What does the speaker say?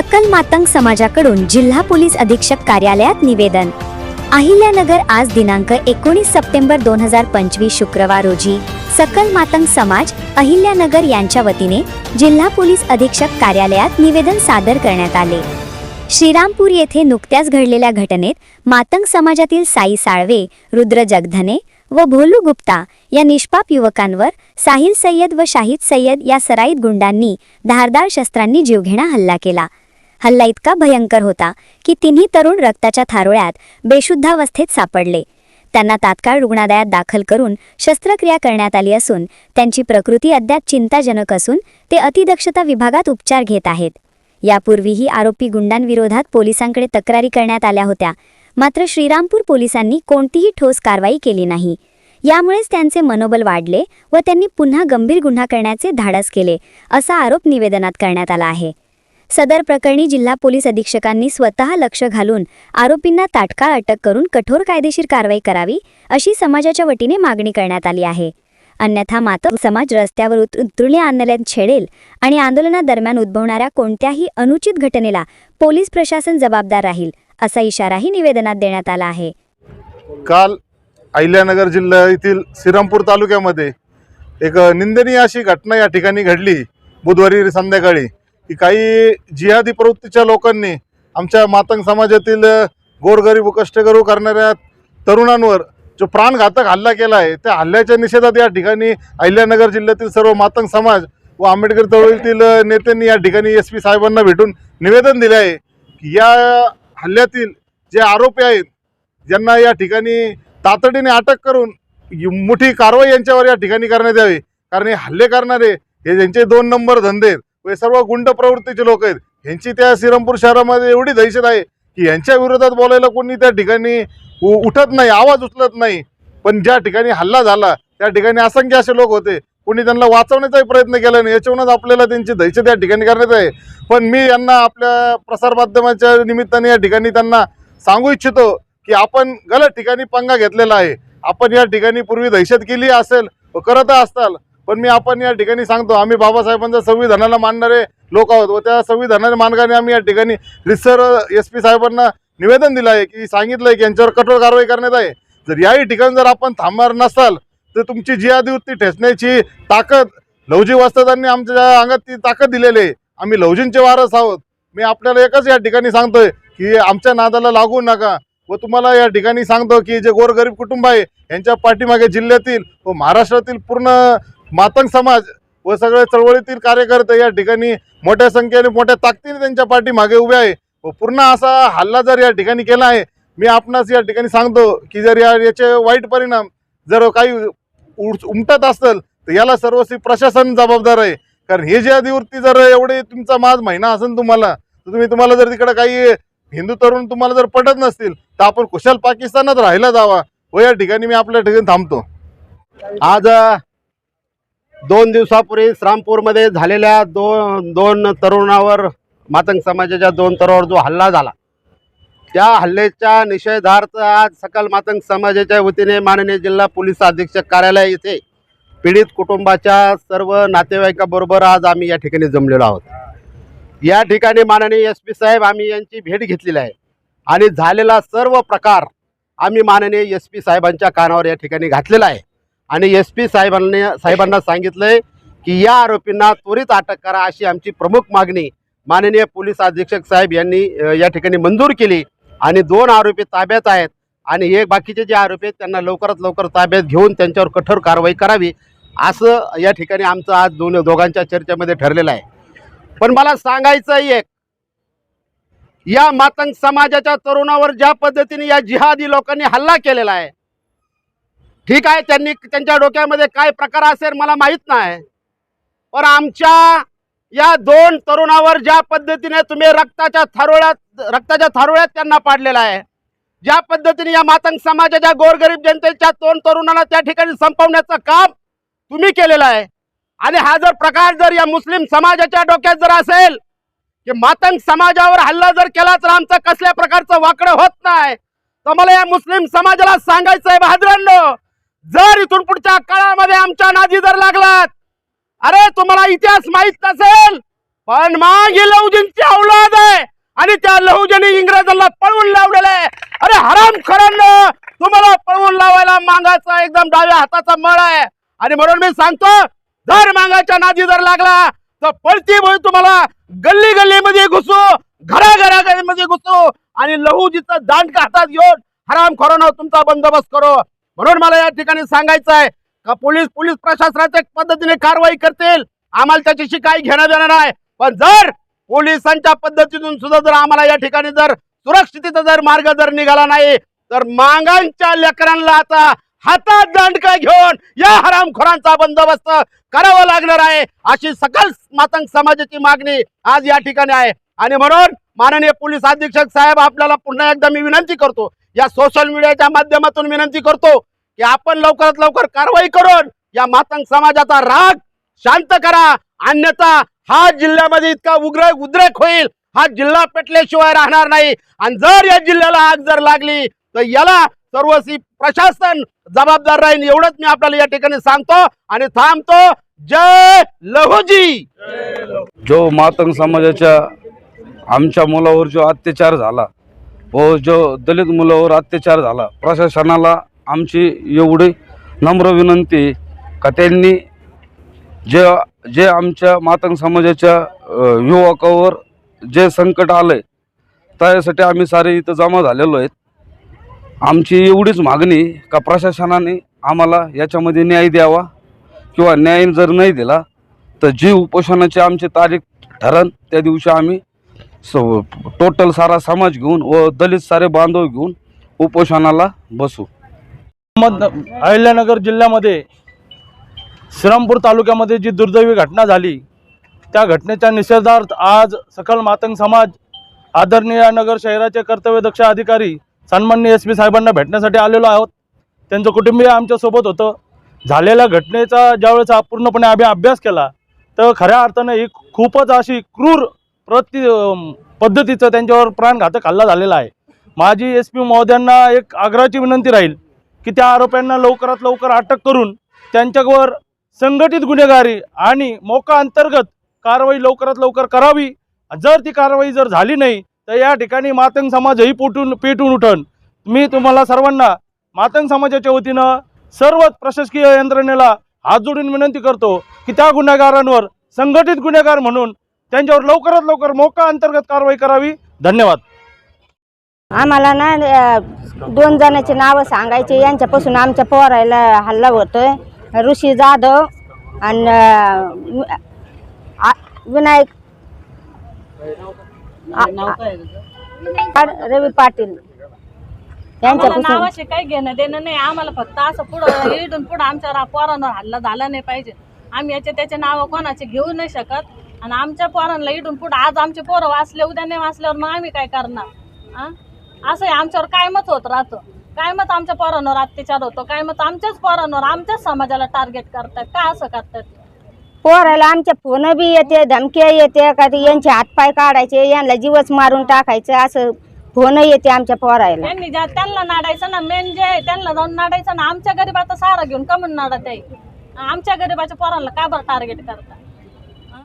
सकल मातंग समाजाकडून जिल्हा पोलीस अधीक्षक कार्यालयात निवेदन. अहिल्यानगर आज दिनांक एकोणीस सप्टेंबर दोन हजार पंचवीस शुक्रवार रोजी सकल मातंग समाज अहिल्यानगर यांच्या वतीने जिल्हा पोलीस अधीक्षक कार्यालयात निवेदन सादर करण्यात आले. श्रीरामपूर येथे नुकत्याच घडलेल्या घटनेत मातंग समाजातील साई साळवे रुद्र जगधने व भोलू गुप्ता या निष्पाप युवकांवर साहिल सय्यद व शाहिद सय्यद या सराईत गुंडांनी धारदार शस्त्रांनी जीवघेणा हल्ला केला. हल्ला इतका भयंकर होता की तिन्ही तरुण रक्ताच्या थारोळ्यात बेशुद्धावस्थेत सापडले. त्यांना तात्काळ रुग्णालयात दाखल करून शस्त्रक्रिया करण्यात आली असून त्यांची प्रकृती अद्याप चिंताजनक असून ते अतिदक्षता विभागात उपचार घेत आहेत. यापूर्वीही आरोपी गुंडांविरोधात पोलिसांकडे तक्रारी करण्यात आल्या होत्या. मात्र श्रीरामपूर पोलिसांनी कोणतीही ठोस कारवाई केली नाही. यामुळेच त्यांचे मनोबल वाढले व त्यांनी पुन्हा गंभीर गुन्हा करण्याचे धाडस केले असा आरोप निवेदनात करण्यात आला आहे. सदर प्रकरणी जिल्हा पोलीस अधीक्षकांनी स्वतः लक्ष घालून आरोपींना तात्काळ अटक करून कठोर कायदेशीर कारवाई करावी अशी समाजाच्या वतीने मागणी करण्यात आली आहे. अन्यथा मात्र समाज रस्त्यावर उत- आंदोलन छेडेल आणि आंदोलनादरम्यान उद्भवणाऱ्या कोणत्याही अनुचित घटनेला पोलीस प्रशासन जबाबदार राहील असा इशाराही निवेदनात देण्यात आला आहे. काल अहिल्यानगर जिल्हा येथील श्रीरामपूर तालुक्यामध्ये एक निंदनीय अशी घटना या ठिकाणी घडली. बुधवारी संध्याकाळी की काही जिहादी प्रवृत्तीच्या लोकांनी आमच्या मातंग समाजातील गोरगरीब व कष्टकरू करणाऱ्या तरुणांवर जो प्राणघातक हल्ला केला आहे त्या हल्ल्याच्या निषेधात या ठिकाणी अहिल्यानगर जिल्ह्यातील सर्व मातंग समाज व आंबेडकर चळवळीतील नेत्यांनी या ठिकाणी एस पी साहेबांना भेटून निवेदन दिले आहे की या हल्ल्यातील जे आरोपी आहेत ज्यांना या ठिकाणी तातडीने अटक करून मोठी कारवाई यांच्यावर या ठिकाणी करण्यात यावी. कारण हे हल्ले करणारे हे ज्यांचे दोन नंबर धंदे आहेत हे सर्व गुंड प्रवृत्तीचे लोक आहेत. ह्यांची त्या श्रीरामपूर शहरामध्ये एवढी दहशत आहे की यांच्या विरोधात बोलायला कोणी त्या ठिकाणी उ- उठत नाही आवाज उचलत नाही. पण ज्या ठिकाणी हल्ला झाला त्या ठिकाणी असंख्य असे लोक होते. कोणी त्यांना वाचवण्याचाही प्रयत्न केला नाही. याच्यावरूनच आपल्याला त्यांची दहशत या ठिकाणी करण्यात आहे. पण मी यांना आपल्या प्रसारमाध्यमाच्या निमित्ताने या ठिकाणी त्यांना सांगू इच्छितो की आपण गलत ठिकाणी पंगा घेतलेला आहे. आपण या ठिकाणी पूर्वी दहशत केली असेल व करत असताल पण मी आपण या ठिकाणी सांगतो आम्ही बाबासाहेबांच्या संविधानाला मानणारे लोक आहोत व त्या संविधानाच्या मानकाने आम्ही या ठिकाणी रिसर एस पी साहेबांना निवेदन दिलं आहे की सांगितलं आहे की यांच्यावर कठोर कारवाई करण्यात आहे. जर याही ठिकाणी जर आपण थांबणार नसाल तर तुमची जी आदिवृत्ती ठेचण्याची ताकद लवजी वस्तादांनी आमच्या अंगात ती ताकद दिलेली आहे. आम्ही लवजींचे वारस आहोत. मी आपल्याला एकच या ठिकाणी सांगतोय की आमच्या नादाला लागू नका व तुम्हाला या ठिकाणी सांगतो की जे गोरगरीब कुटुंब आहे यांच्या पाठीमागे जिल्ह्यातील व महाराष्ट्रातील पूर्ण मातंग समाज व सगळे चळवळीतील कार्यकर्ते या ठिकाणी मोठ्या संख्येने मोठ्या ताकदीने त्यांच्या पाठीमागे उभे आहे. व पूर्ण असा हल्ला जर या ठिकाणी केला आहे मी आपणास या ठिकाणी सांगतो की जर या याचे वाईट परिणाम जर काही उमटत असेल तर याला सर्वस्वी प्रशासन जबाबदार आहे. कारण हे जे अधिवृत्ती जर एवढे तुमचा माझ महिना असेल तुम्हाला तर तुम्ही तुम्हाला जर तिकडे काही हिंदू तरुण तुम्हाला जर पटत नसतील तर आपण कुशल पाकिस्तानात राहायला जावा व या ठिकाणी मी आपल्या ठिकाणी थांबतो. आज दोन दिवसापूर्वी श्रामपूरमध्ये झालेल्या दोन दोन तरुणावर मातंग समाजाच्या दोन तरुणावर जो हल्ला झाला त्या हल्ल्याच्या निषेधार्थ आज सकल मातंग समाजाच्या वतीने माननीय जिल्हा पोलीस अधीक्षक कार्यालय येथे पीडित कुटुंबाच्या सर्व नातेवाईकाबरोबर आज आम्ही या ठिकाणी जमलेलो आहोत. या ठिकाणी माननीय एस पी साहेब आम्ही यांची भेट घेतलेली आहे आणि झालेला सर्व प्रकार आम्ही माननीय एस पी साहेबांच्या कानावर या ठिकाणी घातलेला आहे. आणि एस पी साहेबांनी साहेबांना सांगितलंय की या आरोपींना त्वरित अटक करा अशी आमची प्रमुख मागणी माननीय पोलीस अधीक्षक साहेब यांनी या ठिकाणी मंजूर केली. आणि दोन आरोपी ताब्यात आहेत आणि हे बाकीचे जे आरोपी आहेत त्यांना लवकरात लवकर ताब्यात घेऊन त्यांच्यावर कठोर कारवाई करावी असं या ठिकाणी आमचं आज दोन दोघांच्या चर्चेमध्ये ठरलेलं आहे. पण मला सांगायचं एक या मातंग समाजाच्या तरुणावर ज्या पद्धतीने या जिहादी लोकांनी हल्ला केलेला आहे ठीक आहे त्यांनी त्यांच्या डोक्यामध्ये काय प्रकार असेल मला माहीत नाही. पण आमच्या या दोन तरुणावर ज्या पद्धतीने तुम्ही रक्ताच्या थारोळ्यात रक्ताच्या थारोळ्यात त्यांना पाडलेला आहे ज्या पद्धतीने या मातंग समाजाच्या गोरगरीब जनतेच्या दोन तरुणाला त्या ठिकाणी संपवण्याचं काम तुम्ही केलेलं आहे. आणि हा जर प्रकार जर या मुस्लिम समाजाच्या डोक्यात जर असेल की मातंग समाजावर हल्ला जर केला तर आमचं कसल्या प्रकारचं वाकडं होत नाही. तर मला या मुस्लिम समाजाला सांगायचंय बहादरांनो जर इथून पुढच्या काळामध्ये आमच्या नादी जर लागलात अरे तुम्हाला इतिहास माहीत नसेल पण मग ही लहुजींची औलाद आहे आणि त्या लहुजींनी इंग्रजांना पळवून लावलेलं आहे. अरे हराम खरांना तुम्हाला पळवून लावायला मागाचा एकदम डाव्या हाताचा मळ आहे. आणि म्हणून मी सांगतो जर मागाच्या नादी जर लागला तर पळती भोई तुम्हाला गल्ली गल्लीमध्ये घुसू घराघरामध्ये घुसू आणि लहुजीचा दांडका हातात घेऊन हराम खरोना तुमचा बंदोबस्त करू. म्हणून मला या ठिकाणी सांगायचं आहे का पोलीस पोलीस प्रशासनाच्या पद्धतीने कारवाई करतील. आम्हाला त्याच्याशी काही घेणं देणं नाही. पण जर पोलिसांच्या पद्धतीतून सुद्धा जर आम्हाला या ठिकाणी जर सुरक्षितेचा जर मार्ग जर निघाला नाही तर मागांच्या लेकरांना आता हातात दंडका घेऊन या हरामखोरांचा बंदोबस्त करावा लागणार आहे अशी सकल मातंग समाजाची मागणी आज या ठिकाणी आहे. आणि म्हणून माननीय पोलीस अधीक्षक साहेब आपल्याला पुन्हा एकदा मी विनंती करतो या सोशल मीडियाच्या माध्यमातून विनंती करतो की आपण लवकरात लवकर कारवाई करून या मातंग समाजाचा राग शांत करा. अन्यथा हा जिल्ह्यामध्ये इतका उग्र उद्रेक होईल. हा जिल्हा पेटल्याशिवाय राहणार नाही. आणि जर या जिल्ह्याला आग जर लागली तर याला सर्वस्वी प्रशासन जबाबदार राहील एवढंच मी आपल्याला या ठिकाणी सांगतो आणि थांबतो. जय लहुजी! जो मातंग समाजाच्या आमच्या मुलावर जो अत्याचार झाला व जो दलित मुलावर अत्याचार झाला प्रशासनाला आमची एवढी नम्र विनंती का त्यांनी जे जे आमच्या मातंग समाजाच्या युवकावर जे संकट आलं आहे त्यासाठी आम्ही सारे इथं जमा झालेलो आहेत. आमची एवढीच मागणी का प्रशासनाने आम्हाला याच्यामध्ये न्याय द्यावा किंवा न्याय जर नाही दिला तर जी उपोषणाची आमची तारीख ठरण त्या दिवशी आम्ही टोटल सारा समाज घेऊन व दलित सारे बांधव घेऊन उपोषणाला बसू. अहमद अहिल्यानगर जिल्ह्यामध्ये श्रीरामपूर तालुक्यामध्ये जी दुर्दैवी घटना झाली त्या घटनेच्या निषेधार्थ आज सकल मातंग समाज आदरणीय नगर शहराचे कर्तव्यदक्ष अधिकारी सन्मान्य एस पी साहेबांना भेटण्यासाठी आलेलो आहोत. त्यांचं कुटुंबीय आमच्यासोबत होतं. झालेल्या घटनेचा ज्यावेळेस पूर्णपणे आम्ही अभ्यास केला तर खऱ्या अर्थानं ही खूपच अशी क्रूर प्रति पद्धतीचं त्यांच्यावर प्राणघातक हल्ला झालेला आहे. माझी एस पी महोदयांना एक आग्रहाची विनंती राहील की त्या आरोप्यांना लवकरात लवकर अटक करून त्यांच्यावर संघटित गुन्हेगारी आणि मोका अंतर्गत कारवाई लवकरात लवकर करावी. जर ती कारवाई जर झाली नाही तर या ठिकाणी मातंग समाजही पोटून पेटून उठन. मी तुम्हाला सर्वांना मातंग समाजाच्या वतीनं सर्व प्रशासकीय यंत्रणेला हात जोडून विनंती करतो की त्या गुन्हेगारांवर संघटित गुन्हेगार म्हणून त्यांच्यावर लवकरात लवकर मोका अंतर्गत कारवाई करावी. धन्यवाद. आम्हाला ना दोन जणांचे नावं सांगायचे. यांच्यापासून आमच्या पोरायला हल्ला होतोय. ऋषी जाधव आणि विनायक रवी पाटील. यांच्यापासून नावाशी काही घेणं देणं नाही. आम्हाला फक्त असं पुढं इडून पुढं आमच्या पोरांवर हल्ला झाला नाही पाहिजे. आम्ही याचे त्याचे नाव कोणाचे घेऊ नाही शकत. आणि आमच्या पोरांना इडून पुढं आज आमचे पोरं वाचले उद्या नाही वाचल्यावर मग आम्ही काय करणार? आ? असं आहे आमच्यावर कायमच होत राहतं. कायमच आमच्या पोरांवर अत्याचार होतो कायमच आमच्याच पोरांवर आमच्याच समाजाला टार्गेट करतात. का असं करतात? पोरायला आमच्या फोन बी येते धमक्या येते का ते यांचे हातपाय काढायचे यांना जीवच मारून टाकायचं असं फोन येते आमच्या पोरायला. त्यांनी ज्या त्यांना नाडायचं ना मेन जे आहे त्यांना जाऊन नाडायचं ना. आमच्या गरीबाचा सहारा घेऊन कमून नाडत आहे. आमच्या गरीबाच्या पोरांना का बरं टार्गेट करतात?